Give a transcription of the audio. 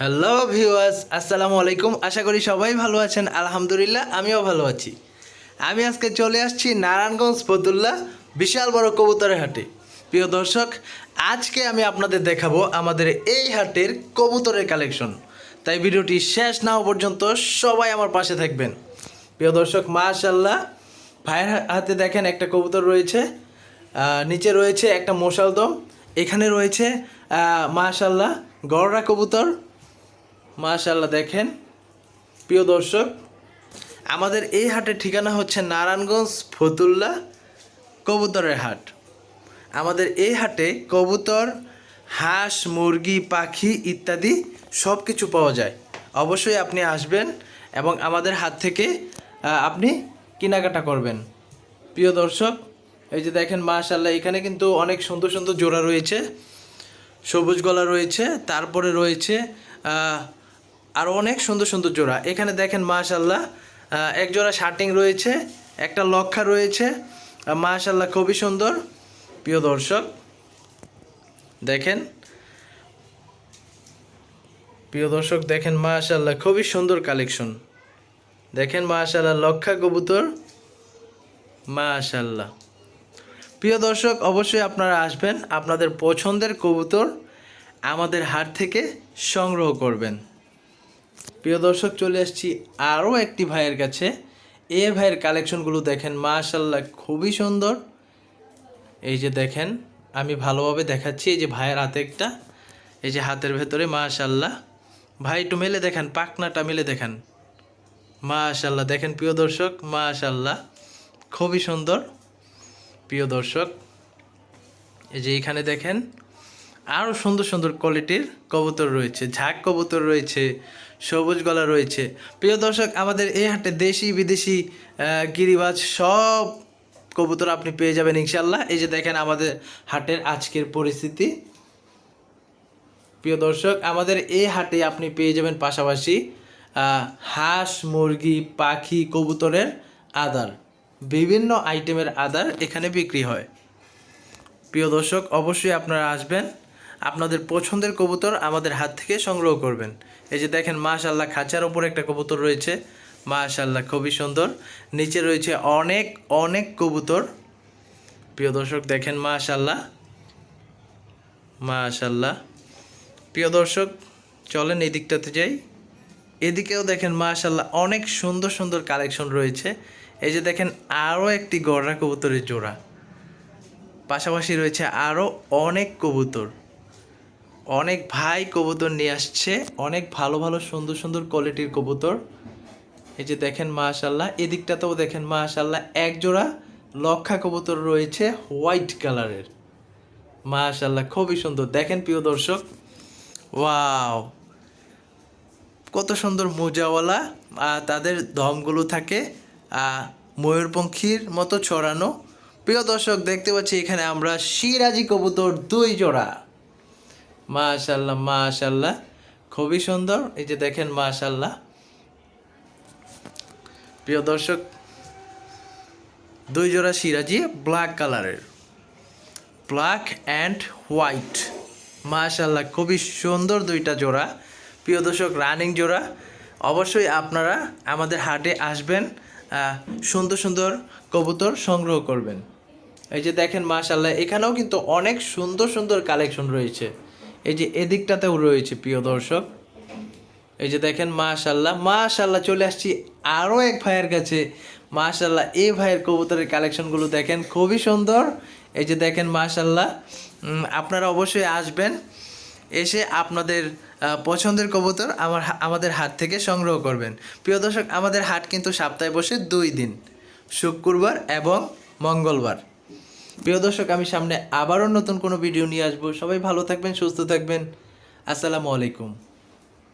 Hello viewers আসসালামু আলাইকুম আশা করি সবাই ভালো আছেন। আলহামদুলিল্লাহ, আমিও ভালো আছি। আমি আজকে চলে আসছি নারায়ণগঞ্জ ফতুল্লা বিশাল বড় কবুতরের হাটে। প্রিয় দর্শক, আজকে আমি আপনাদের দেখাবো আমাদের এই হাটের কবুতরের কালেকশন। তাই ভিডিওটি শেষ না পর্যন্ত সবাই আমার পাশে থাকবেন। প্রিয় দর্শক মাশাল্লাহ ভাইয়ের হাতে দেখেন একটা কবুতর রয়েছে। নিচে রয়েছে একটা মশালদম। এখানে রয়েছে মাশাল্লাহ গড়রা কবুতর। মাশাল্লাহ দেখেন। প্রিয় দর্শক, আমাদের এই হাটের ঠিকানা হচ্ছে নারায়ণগঞ্জ ফতুল্লা কবুতরের হাট। আমাদের এই হাটে কবুতর, হাঁস, মুরগি, পাখি ইত্যাদি সব কিছু পাওয়া যায়। অবশ্যই আপনি আসবেন এবং আমাদের হাত থেকে আপনি কেনাকাটা করবেন। প্রিয় দর্শক, এই যে দেখেন মাশাল্লাহ এখানে কিন্তু অনেক সুন্দর সুন্দর জোড়া রয়েছে। সবুজ গলা রয়েছে, তারপরে রয়েছে আরও অনেক সুন্দর সুন্দর জোড়া। এখানে দেখেন মাশাল্লাহ এক জোড়া শার্টিং রয়েছে, একটা লক্ষা রয়েছে মাশাল্লাহ খুবই সুন্দর। প্রিয় দর্শক, দেখেন, প্রিয় দর্শক, দেখেন মাশাল্লাহ খুবই সুন্দর কালেকশন। দেখেন মাশাল্লাহ লক্ষা কবুতর মাশাল্লাহ প্রিয় দর্শক, অবশ্যই আপনারা আসবেন, আপনাদের পছন্দের কবুতর আমাদের হাট থেকে সংগ্রহ করবেন। প্রিয় দর্শক, চলে আসছি আরও একটি ভাইয়ের কাছে। এ ভাইয়ের কালেকশনগুলো দেখেন মাশাল্লাহ খুবই সুন্দর। এই যে দেখেন, আমি ভালোভাবে দেখাচ্ছি এই যে ভাইয়ের হাতে একটা, এই যে হাতের ভেতরে মাশাল্লাহ ভাই, একটু মেলে দেখেন পাকনাটা মেলে দেখান। মাশাল্লাহ দেখেন প্রিয় দর্শক মাশাল্লাহ খুবই সুন্দর। প্রিয় দর্শক, এই যে এখানে দেখেন আরও সুন্দর সুন্দর কোয়ালিটির কবুতর রয়েছে, ঝাঁক কবুতর রয়েছে, সবুজ গলা রয়েছে। প্রিয় দর্শক, আমাদের এই হাটে দেশি, বিদেশি গিরিবাজ সব কবুতর আপনি পেয়ে যাবেন ইনশাল্লাহ এই যে দেখেন আমাদের হাটের আজকের পরিস্থিতি। প্রিয় দর্শক, আমাদের এই হাটে আপনি পেয়ে যাবেন পাশাপাশি হাঁস, মুরগি, পাখি, কবুতরের আদার, বিভিন্ন আইটেমের আদার এখানে বিক্রি হয়। প্রিয় দর্শক, অবশ্যই আপনারা আসবেন। আপনাদের পছন্দের কবুতর আমাদের হাত থেকে সংগ্রহ করবেন। এই যে দেখেন মাশাল্লাহ খাঁচার ওপর একটা কবুতর রয়েছে। মাশাল্লাহ খুবই সুন্দর। নিচে রয়েছে অনেক অনেক কবুতর। প্রিয় দর্শক, দেখেন মাশাল্লাহ মাশাল্লাহ প্রিয় দর্শক, চলেন এই দিকটাতে যাই। এদিকেও দেখেন মাশাল্লাহ অনেক সুন্দর সুন্দর কালেকশন রয়েছে। এই যে দেখেন, আরও একটি গড়া কবুতরের জোড়া। পাশাপাশি রয়েছে আরও অনেক কবুতর। অনেক ভাই কবুতর নিয়ে আসছে, অনেক ভালো ভালো সুন্দর সুন্দর কোয়ালিটির কবুতর। এই যে দেখেন মাশাল্লাহ এদিকটাতেও দেখেন মাশাল্লাহ এক জোড়া লক্ষা কবুতর রয়েছে হোয়াইট কালারের। মাশাল্লাহ খুবই সুন্দর। দেখেন প্রিয় দর্শক, ওয়াও! কত সুন্দর মোজাওয়ালা তাদের দমগুলো থাকে ময়ূরপঙ্খীর মতো ছড়ানো। প্রিয় দর্শক, দেখতে পাচ্ছি এখানে আমরা সিরাজি কবুতর দুই জোড়া। মাশাল্লাহ মাশাল্লাহ। খুবই সুন্দর। এই যে দেখেন, মাশাল্লাহ। প্রিয় দর্শক, দুই জোড়া সিরাজি ব্ল্যাক কালারের ব্ল্যাক অ্যান্ড হোয়াইট মাশাল্লাহ, খুবই সুন্দর দুইটা জোড়া। প্রিয় দর্শক রানিং জোড়া। অবশ্যই আপনারা আমাদের হাটে আসবেন সুন্দর সুন্দর কবুতর সংগ্রহ করবেন। এই যে দেখেন, মাশাল্লাহ, এখানেও কিন্তু অনেক সুন্দর সুন্দর কালেকশন রয়েছে। এই যে এদিকটাতেও রয়েছে, প্রিয় দর্শক। এই যে দেখেন মাশাল্লাহ মাশাল্লাহ চলে আসছি আরও এক ভাইয়ের কাছে। মাশাল্লাহ এই ভাইয়ের কবুতরের কালেকশনগুলো দেখেন, খুবই সুন্দর। এই যে দেখেন মাশাল্লাহ আপনারা অবশ্যই আসবেন, এসে আপনাদের পছন্দের কবুতর আমার আমাদের হাট থেকে সংগ্রহ করবেন। প্রিয় দর্শক, আমাদের হাট কিন্তু সপ্তাহে বসে দুই দিন, শুক্রবার এবং মঙ্গলবার। প্রিয় দর্শক, আমি সামনে আবারও নতুন কোনো ভিডিও নিয়ে আসব। সবাই ভালো থাকবেন, সুস্থ থাকবেন। আসসালামু আলাইকুম।